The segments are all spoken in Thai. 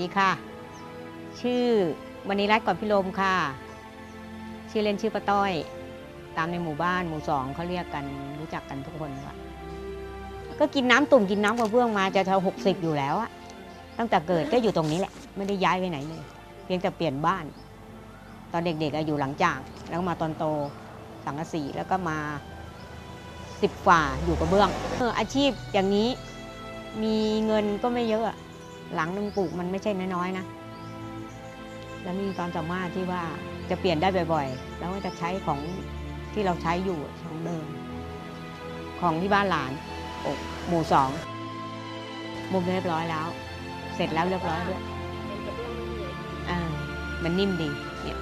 ดีค่ะ ชื่อมณีรัตน์ก่อนพิรมค่ะ ชื่อเล่นชื่อป้าต้อย ตามในหมู่บ้านหมู่สองเขาเรียกกันรู้จักกันทุกคนค่ะก็กินน้ำตุ่มกินน้ำกระเบื้องมาจะเท่าหกสิบอยู่แล้วอะตั้งแต่เกิดก็อยู่ตรงนี้แหละ ไม่ได้ย้ายไปไหนเลย เพียงแต่เปลี่ยนบ้าน ตอนเด็กๆอยู่หลังจากแล้วมาตอนโตสังกะสีแล้วก็มาสิบฝ่าอยู่กระเบื้องเอออาชีพอย่างนี้มีเงินก็ไม่เยอะ หลังนึงปลูกมันไม่ใช่น้อยๆนะ แล้วมีความสามารถที่ว่าจะเปลี่ยนได้บ่อยๆ แล้วก็จะใช้ของที่เราใช้อยู่ของเดิม ของที่บ้านหลานอกหมู่สองมุมเรียบร้อยแล้ว เสร็จแล้วเรียบร้อยด้วยอ่ามันนิ่มดีเนี่ย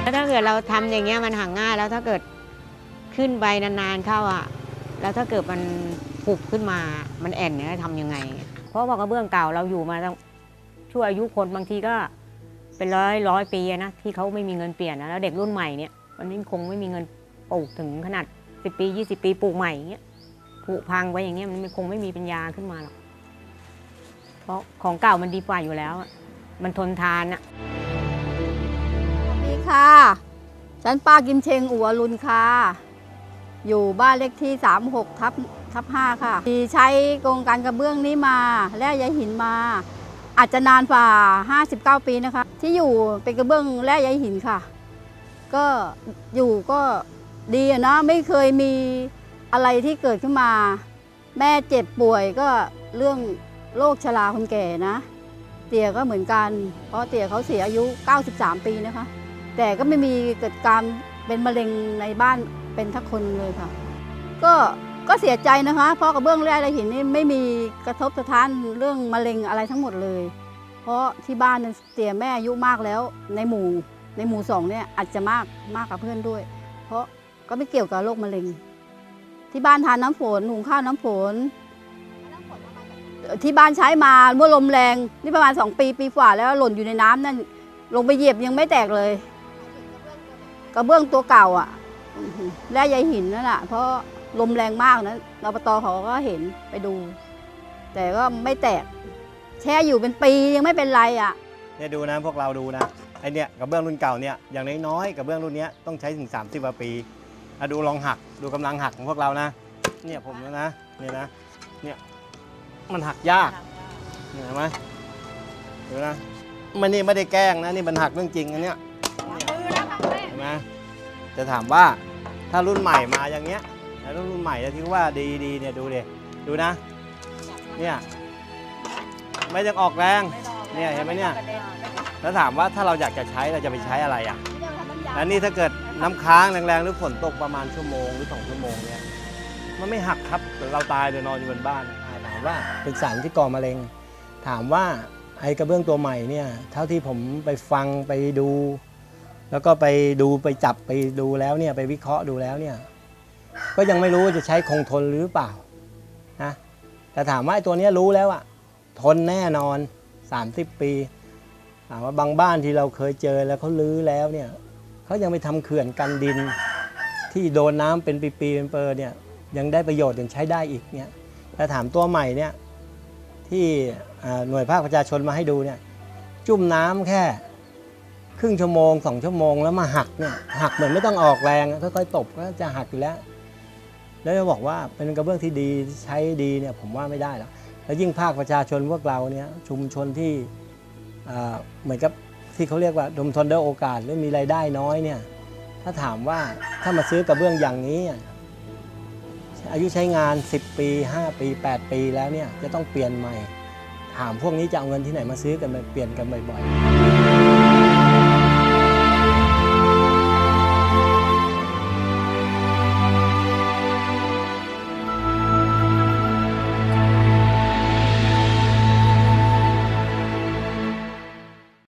แล้วถ้าเกิดเราทำอย่างเงี้ยมันห่างง่ายแล้วถ้าเกิดขึ้นไปนานๆเข้าอะ แล้วถ้าเกิดมันผุบขึ้นมามันแอนเนี่ยทำยังไง เพราะว่ากระเบื้องเก่าเราอยู่มาตั้งชั่วอายุคนบางทีก็เป็นร้อยร้อยปีนะที่เขาไม่มีเงินเปลี่ยนนะแล้วเด็กรุ่นใหม่เนี่ยวันนี้คงไม่มีเงินปลูกถึงขนาดสิปี 20 ปีปลูกใหม่อย่างเงี้ยผุพังไว้อย่างเงี้ยมันคงไม่มีปัญญาขึ้นมาหรอกเพราะของเก่ามันดีกว่าอยู่แล้ว มันทนทานอะสวัสดีค่ะ ฉันป้ากิมเชงอัวรุนค่ะ อยู่บ้านเลขที่ 36ทับทับ5ค่ะที่ใช้โครงการกระเบื้องนี้มาแร่ใยหินมา อาจจะนานกว่า 59 ปีนะคะ ที่อยู่เป็นกระเบื้องแร่ใยหินค่ะ ก็อยู่ก็ดีนะไม่เคยมีอะไรที่เกิดขึ้นมา แม่เจ็บป่วยก็เรื่องโรคชราคนแก่นะ เตี่ยก็เหมือนกัน เพราะเตี่ยเขาเสียอายุ 93 ปีนะคะ แต่ก็ไม่มีเกิดการเป็นมะเร็งในบ้าน เป็นทักคนเลยค่ะ ก็ก็เสียใจนะคะเพราะกระเบื้องแร่และหินนี่ไม่มีกระทบสะท้านเรื่องมะเร็งอะไรทั้งหมดเลย เพราะที่บ้านเนี่ยเตี่ยแม่อายุมากแล้วในหมู่ในหมู่สองเนี่ยอาจจะมากมากกับเพื่อนด้วย เพราะก็ไม่เกี่ยวกับโรคมะเร็ง ที่บ้านทานน้ำฝนหุงข้าวน้ำฝน ที่บ้านใช้มาเมื่อลมแรงนี่ประมาณ2ปีปีกว่าแล้วหล่นอยู่ในน้ำนั่นลงไปเหยียบยังไม่แตกเลย กระเบื้องตัวเก่าอะ อื้อหือแร่ใยหินนั่นแหละเพราะลมแรงมากนะรปตเขาก็เห็นไปดู แต่ก็ไม่แตก แช่อยู่เป็นปียังไม่เป็นไรอะเนี่ยดูนะพวกเราดูนะไอเนี่ยกระเบื้องรุ่นเก่าเนี่ยอย่างน้อยๆกระเบื้องรุ่นเนี้ยต้องใช้ถึง 30กว่าปีอะดูลองหักดูกำลังหักของพวกเรานะ เนี่ยผมนะเนี่ยนะเนี่ยมันหักยากเห็นไหมดูนะมันนี่ไม่ได้แกล้งนะนี่มันหักเรื่องจริงอันเนี้ยเห็นไหม จะถามว่าถ้ารุ่นใหม่มาอย่างเงี้ยแล้วรุ่นใหม่จะที่ว่าดีดีๆเนี่ยดูดิดูนะ เนี่ยไม่ต้องออกแรง เนี่ยเห็นไหมเนี่ย แล้วถามว่าถ้าเราอยากจะใช้เราจะไปใช้อะไรอะแล้วนี่ถ้าเกิดน้ำค้างแรงๆหรือฝนตกประมาณชั่วโมงหรือสองชั่วโมงเนี่ยมันไม่หักครับแต่เราตายเดี๋ยวนอนอยู่บนบ้านอ่าถามว่าเป็นสารที่ก่อมะเร็ง ถามว่าไอ้กระเบื้องตัวใหม่เนี่ยเท่าที่ผมไปฟังไปดู แล้วก็ไปดูไปจับไปดูแล้วเนี่ยไปวิเคราะห์ดูแล้วเนี่ยก็ยังไม่รู้ว่าจะใช้คงทนหรือเปล่านะแต่ถามว่าไอ้ตัวนี้รู้แล้วอะทนแน่นอน 30 ปีถามว่าบางบ้านที่เราเคยเจอแล้วเขาลื้อแล้วเนี่ยเขายังไปทำเขื่อนกันดิน ที่โดนน้ำเป็นปีๆเป็นเปอร์เนี่ยยังได้ประโยชน์ยังใช้ได้อีกเนี่ยแต่ถามตัวใหม่เนี่ยที่หน่วยภาคประชาชนมาให้ดูเนี่ยจุ่มน้ำแค่ ครึ่งชั่วโมงสองชั่วโมงแล้วมาหักเนี่ยหักเหมือนไม่ต้องออกแรงค่อยๆตบก็จะหักอยู่แล้ว แล้วจะบอกว่าเป็นกระเบื้องที่ดีใช้ดีเนี่ยผมว่าไม่ได้หรอกแล้วยิ่งภาคประชาชนพวกเราเนี่ยชุมชนที่เหมือนกับที่เขาเรียกว่าดมทนด้วยโอกาสหรือมีรายได้น้อยเนี่ยถ้าถามว่าถ้ามาซื้อกระเบื้องอย่างนี้ อายุใช้งาน 10 ปี 5 ปี 8 ปีแล้วเนี่ยจะต้องเปลี่ยนใหม่ ถามพวกนี้จะเอาเงินที่ไหนมาซื้อกันเปลี่ยนกันบ่อยๆ